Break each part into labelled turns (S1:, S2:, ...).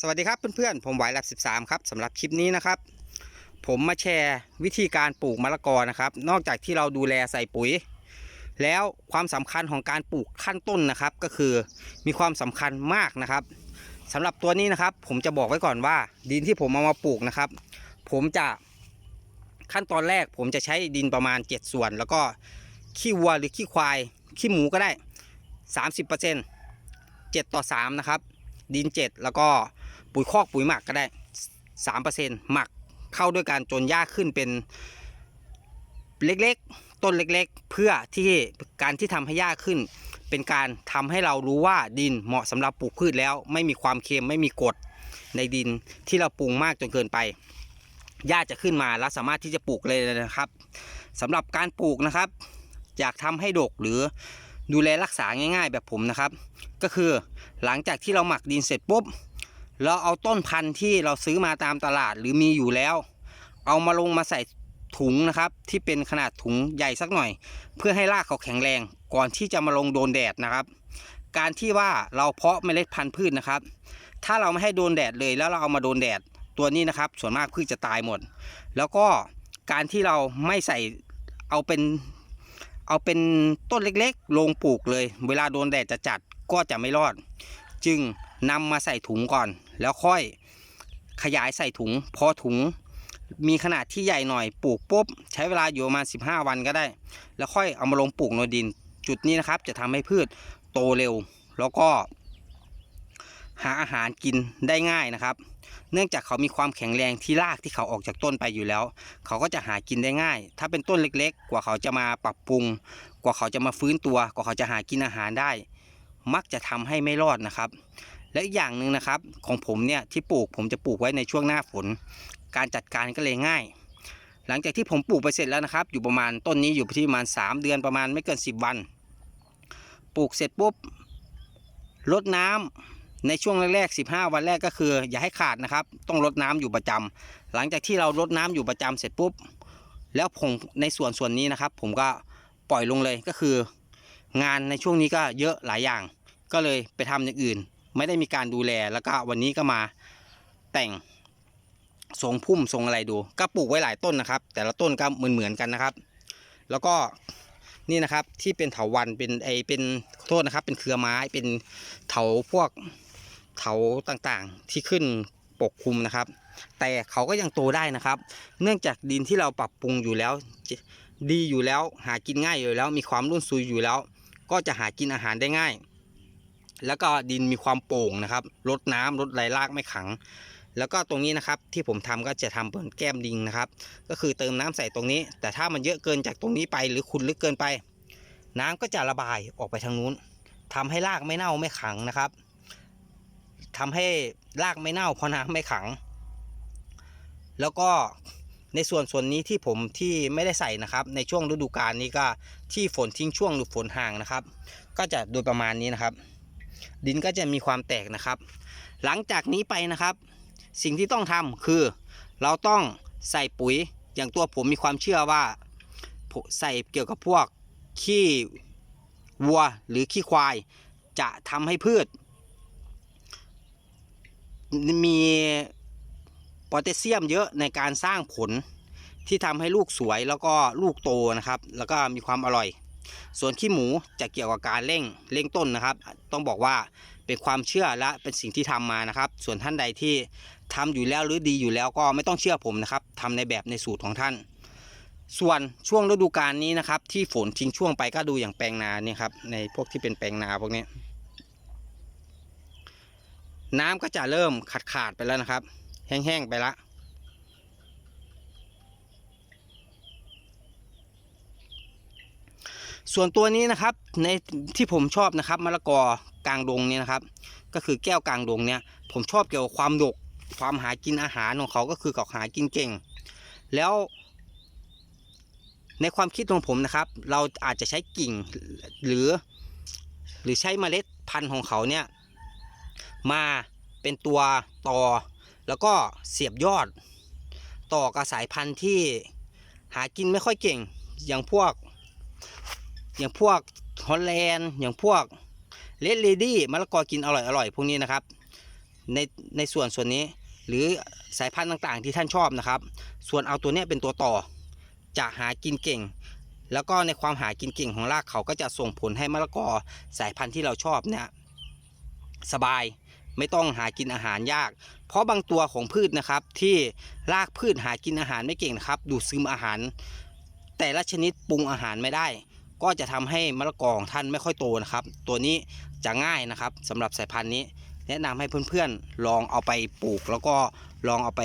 S1: สวัสดีครับเพื่อนๆ ผมไหวหลัก 13 ครับสำหรับคลิปนี้นะครับ ผมมาแชร์วิธีการปลูกมะละกอนะครับ นอกจากที่เราดูแลใส่ปุ๋ย แล้วความสำคัญของการปลูกขั้นต้นนะครับ ก็คือมีความสำคัญมากนะครับสำหรับตัวนี้นะครับ ผมจะบอกไว้ก่อนว่า ดินที่ผมเอามาปลูกนะครับ ผมจะขั้นตอนแรกผมจะใช้ดินประมาณ 7 ส่วน แล้วก็ขี้วัวหรือขี้ควายขี้หมูก็ได้ 30% 7 ต่อ 3 นะครับ ดิน 7 แล้วก็ ปุ๋ยคอกปุ๋ยหมักก็ได้3%หมักเข้าด้วยการจนหญ้าขึ้นเป็นเล็กๆ ต้นเล็กๆ เพื่อที่การที่ทำให้หญ้าขึ้น เป็นการทำให้เรารู้ว่าดินเหมาะสำหรับปลูกพืชแล้ว ไม่มีความเค็มไม่มีกรดในดินที่เราปรุงมากจนเกินไปหญ้าจะขึ้นมาแล้วสามารถที่จะปลูกเลยนะครับสำหรับการปลูกนะครับ อยากทำให้ดกหรือดูแลรักษาง่าย ๆ แบบผมนะครับ ก็คือหลังจากที่เราหมักดินเสร็จปุ๊บ เราเอาต้นพันธุ์ที่เราซื้อมาตามตลาดหรือมีอยู่แล้ว เอามาลงมาใส่ถุงนะครับ ที่เป็นขนาดถุงใหญ่สักหน่อย เพื่อให้รากเขาแข็งแรง ก่อนที่จะมาลงโดนแดดนะครับ การที่ว่าเราเพาะเมล็ดพันธุ์พืชนะครับ ถ้าเราไม่ให้โดนแดดเลยแล้วเราเอามาโดนแดดตัวนี้นะครับ ส่วนมากพืชจะตายหมด แล้วก็การที่เราไม่ใส่เอาเป็นเอาเป็นต้นเล็กๆ ลงปลูกเลย เวลาโดนแดดจะจัดก็จะไม่รอด จึงนำมาใส่ถุงก่อน แล้วค่อยขยายใส่ถุง พอถุงมีขนาดที่ใหญ่หน่อยปลูกปุ๊บ ใช้เวลาอยู่ประมาณ 15 วันก็ได้ แล้วค่อยเอามาลงปลูกในดิน จุดนี้นะครับ จะทำให้พืชโตเร็ว แล้วก็ หาอาหารกินได้ง่ายนะครับ เนื่องจากเขามีความแข็งแรงที่รากที่เขาออกจากต้นไปอยู่แล้ว เขาก็จะหากินได้ง่าย ถ้าเป็นต้นเล็ก ๆ กว่าเขาจะมาปรับปรุง กว่าเขาจะมาฟื้นตัว กว่าเขาจะหากินอาหารได้ มักจะทำให้ไม่รอดนะครับ และอีกอย่างหนึ่งนะครับ ของผมเนี่ยที่ปลูกผมจะปลูกไว้ในช่วงหน้าฝน การจัดการก็เลยง่าย หลังจากที่ผมปลูกไปเสร็จแล้วนะครับ อยู่ประมาณต้นนี้อยู่ที่ประมาณ 3 เดือนประมาณไม่เกิน 10 วัน ปลูกเสร็จปุ๊บรดน้ำในช่วงแรกๆ 15 วันแรกก็คือ อย่าให้ขาดนะครับ ต้องรดน้ำอยู่ประจำหลังจากที่เรารดน้ำอยู่ประจำเสร็จปุ๊บ แล้วผมในส่วนส่วนนี้นะครับ ผมก็ปล่อยลงเลยก็คือ งานในช่วงนี้ก็เยอะหลายอย่าง ก็เลยไปทำอย่างอื่น ไม่ได้มีการดูแลแล้วก็วันนี้ก็มาแต่งทรงพุ่มทรงอะไรดู ก็ปลูกไว้หลายต้นนะครับ แต่ละต้นก็เหมือนเหมือนกันนะครับ แล้วก็นี่นะครับที่เป็นเถาวันเป็นไอเป็นขอโทษนะครับ เป็นเครือไม้เป็นเถาพวกเถาต่างๆที่ขึ้นปกคลุมนะครับ แต่เขาก็ยังโตได้นะครับ เนื่องจากดินที่เราปรับปรุงอยู่แล้ว ดีอยู่แล้วหากินง่ายอยู่แล้ว มีความรุ่นซุยอยู่แล้ว ก็จะหากินอาหารได้ง่าย แล้วก็ดินมีความโป่งนะครับลดน้ำลดไหลรากไม่ขัง แล้วก็ตรงนี้นะครับที่ผมทำก็จะทำเป็นแก้มดิงนะครับ ก็คือเติมน้ำใส่ตรงนี้ แต่ถ้ามันเยอะเกินจากตรงนี้ไปหรือขุ่นลึกเกินไป น้ำก็จะระบายออกไปทางนู้นทำให้รากไม่เน่าไม่ขังนะครับทำให้รากไม่เน่าเพราะน้ำไม่ขัง แล้วก็ในส่วนส่วนนี้ที่ผมที่ไม่ได้ใส่นะครับ ในช่วงฤดูกาลนี้ก็ที่ฝนทิ้งช่วงหรือฝนห่างนะครับ ก็จะโดยประมาณนี้นะครับ ดินก็จะมีความแตกนะครับ หลังจากนี้ไปนะครับ สิ่งที่ต้องทำคือ เราต้องใส่ปุ๋ยอย่างตัวผมมีความเชื่อว่าใส่เกี่ยวกับพวกขี้วัวหรือขี้ควาย จะทำให้พืช มีโพแทสเซียมเยอะในการสร้างผลที่ทำให้ลูกสวยแล้วก็ลูกโตนะครับ แล้วก็มีความอร่อย ส่วนขี้หมูจะเกี่ยวกับการเร่งเร่งต้นนะครับ ต้องบอกว่าเป็นความเชื่อและเป็นสิ่งที่ทำมานะครับ ส่วนท่านใดที่ทำอยู่แล้วหรือดีอยู่แล้วก็ไม่ต้องเชื่อผมนะครับทำในแบบในสูตรของท่าน ส่วนช่วงฤดูกาลนี้นะครับ ที่ฝนทิ้งช่วงไปก็ดูอย่างแปลงนาเนี่ยครับในพวกที่เป็นแปลงนาพวกนี้น้ำก็จะเริ่มขาดขาดไปแล้วนะครับ แห้งๆไปละ ส่วนตัวนี้นะครับในที่ผมชอบนะครับมะละกอกลางดงเนี่ยนะครับ ก็คือแก้วกลางดงเนี่ย ผมชอบเกี่ยวกับความดก ความหากินอาหารของเขาก็คือเขาหากินเก่ง แล้ว ในความคิดของผมนะครับ เราอาจจะใช้กิ่งหรือ หรือใช้เมล็ดพันธุ์ของเขาเนี่ย มาเป็นตัวต่อ แล้วก็เสียบยอด ต่อกับสายพันธุ์ที่หากินไม่ค่อยเก่งอย่างพวก อย่างพวกฮอลแลนด์อย่างพวกเลดเลดี้มะละกอกินอร่อยอร่อยพวกนี้นะครับ ในในส่วนส่วนนี้หรือสายพันธุ์ต่างๆ ที่ท่านชอบนะครับ ส่วนเอาตัวเนี้ยเป็นตัวต่อ จะหากินเก่ง แล้วก็ในความหากินเก่งของรากเขาก็จะส่งผลให้มะละกอสายพันธุ์ที่เราชอบเนี่ยสบายไม่ต้องหากินอาหารยาก เพราะบางตัวของพืชนะครับที่รากพืชหากินอาหารไม่เก่งนะครับ ดูดซึมอาหาร แต่ละชนิดปรุงอาหารไม่ได้ ก็จะทำให้มะละกอของท่านไม่ค่อยโตนะครับ ตัวนี้จะง่ายนะครับสำหรับสายพันธุ์นี้ แนะนำให้เพื่อนๆลองเอาไปปลูก แล้วก็ลองเอาไป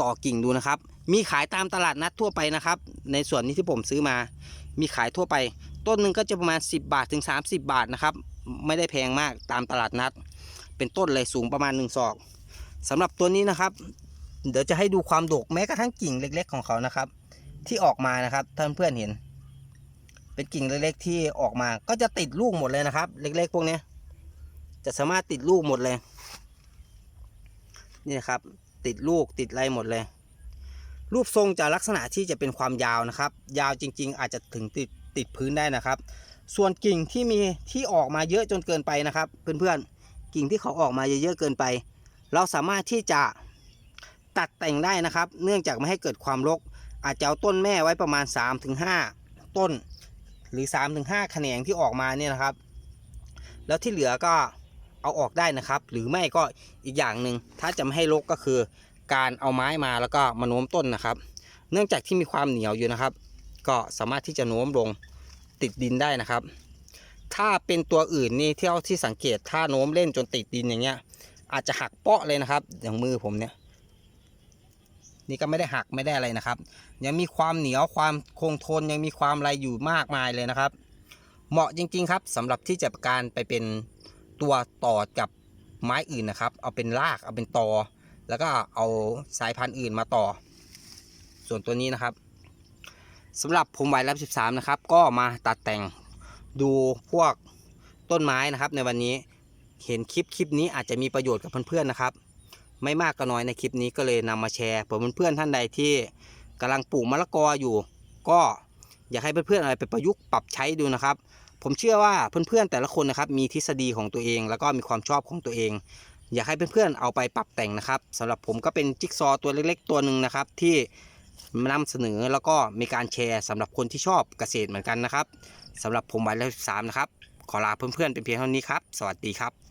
S1: ต่อกิ่งดูนะครับ มีขายตามตลาดนัดทั่วไปนะครับ ในส่วนนี้ที่ผมซื้อมา มีขายทั่วไป ต้นหนึ่งก็จะประมาณ 10 บาทถึง 30 บาทนะครับ ไม่ได้แพงมากตามตลาดนัด เป็นต้นเลยสูงประมาณ1ศอกสำหรับตัวนี้นะครับ เดี๋ยวจะให้ดูความโดกแม้กระทั่งกิ่งเล็ก ๆ ของเขานะครับ ที่ออกมานะครับท่านเพื่อนเห็น เป็นกิ่งเล็กๆที่ออกมาก็จะติดลูกหมดเลยนะครับ เล็กๆพวกนี้จะสามารถติดลูกหมดเลย นี่นะครับ ติดลูกติดอะไรหมดเลย รูปทรงจะลักษณะที่จะเป็นความยาวนะครับ ยาวจริง ๆ อาจจะถึงติดติดพื้นได้นะครับ ส่วนกิ่งที่มีที่ออกมาเยอะจนเกินไปนะครับ เพื่อนๆกิ่งที่เขาออกมาเยอะๆเกินไป เราสามารถที่จะตัดแต่งได้นะครับ เนื่องจากไม่ให้เกิดความรก อาจจะเอาต้นแม่ไว้ประมาณ 3-5 ต้น หรือ 3-5แขนงที่ออกมาเนี่ยนะครับ แล้วที่เหลือก็เอาออกได้นะครับ หรือไม่ก็อีกอย่างหนึ่งถ้าจะไม่ให้รกก็คือ การเอาไม้มาแล้วก็มาโน้มต้นนะครับ เนื่องจากที่มีความเหนียวอยู่นะครับ ก็สามารถที่จะโน้มลงติดดินได้นะครับ ถ้าเป็นตัวอื่นนี่เที่ยวที่สังเกตถ้าโน้มเล่นจนติดดินอย่างเงี้ย อาจจะหักเปาะเลยนะครับ อย่างมือผมเนี่ย นี่ก็ไม่ได้หักไม่ได้อะไรนะครับ ยังมีความเหนียวความคงทนยังมีความอะไรอยู่มากมายเลยนะครับ เหมาะจริง ๆ ครับสำหรับที่จะการไปเป็นตัวต่อกับไม้อื่นนะครับ เอาเป็นรากเอาเป็นตอ แล้วก็เอาสายพันธุ์อื่นมาต่อ ส่วนตัวนี้นะครับสำหรับผมไวรับ 13 นะครับ ก็มาตัดแต่งดูพวกต้นไม้นะครับในวันนี้เห็นคลิปคลิปนี้อาจจะมีประโยชน์กับเพื่อนๆนะครับ ไม่มากก็น้อยในคลิปนี้ก็เลยนำมาแชร์เผื่อเพื่อนๆท่านใดที่กำลังปลูกมะละกออยู่ ก็อยากให้เพื่อนๆเอาไปประยุกต์ปรับใช้ดูนะครับ ผมเชื่อว่าเพื่อนๆแต่ละคนนะครับมีทฤษฎีของตัวเอง แล้วก็มีความชอบของตัวเอง อยากให้เพื่อนๆเอาไปปรับแต่งนะครับสำหรับผมก็เป็นจิ๊กซอว์ตัวเล็กๆ ตัวหนึ่งนะครับที่นำเสนอแล้วก็มีการแชร์สำหรับคนที่ชอบเกษตรเหมือนกันนะครับสำหรับผมไว้แล้วสามนะครับ ขอลาเพื่อนๆเป็นเพียงเท่านี้ครับ สวัสดีครับ